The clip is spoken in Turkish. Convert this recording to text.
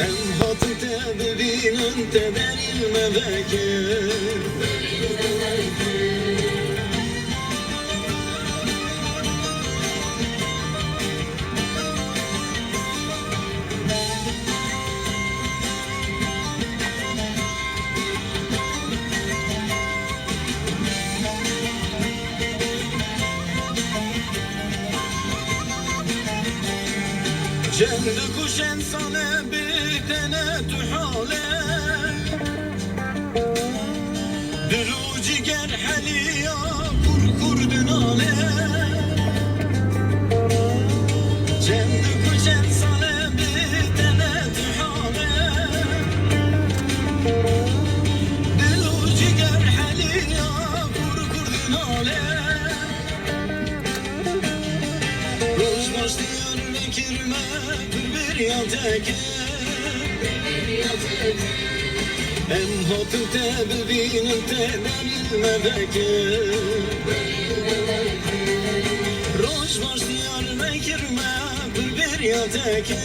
Em hatı te bebinin te derilme veke Cemde kuşen sana bir tane tuhale. Dilu ciger heliya kur kur dünale Cemde kuşen sana bir tane tuhale. Dilu ciger heliya kur kur dünale Roş başlıyor bekirme bir yateke Em hatı te bebinin te denilme beke Roş başlıyor bekirme bir yateke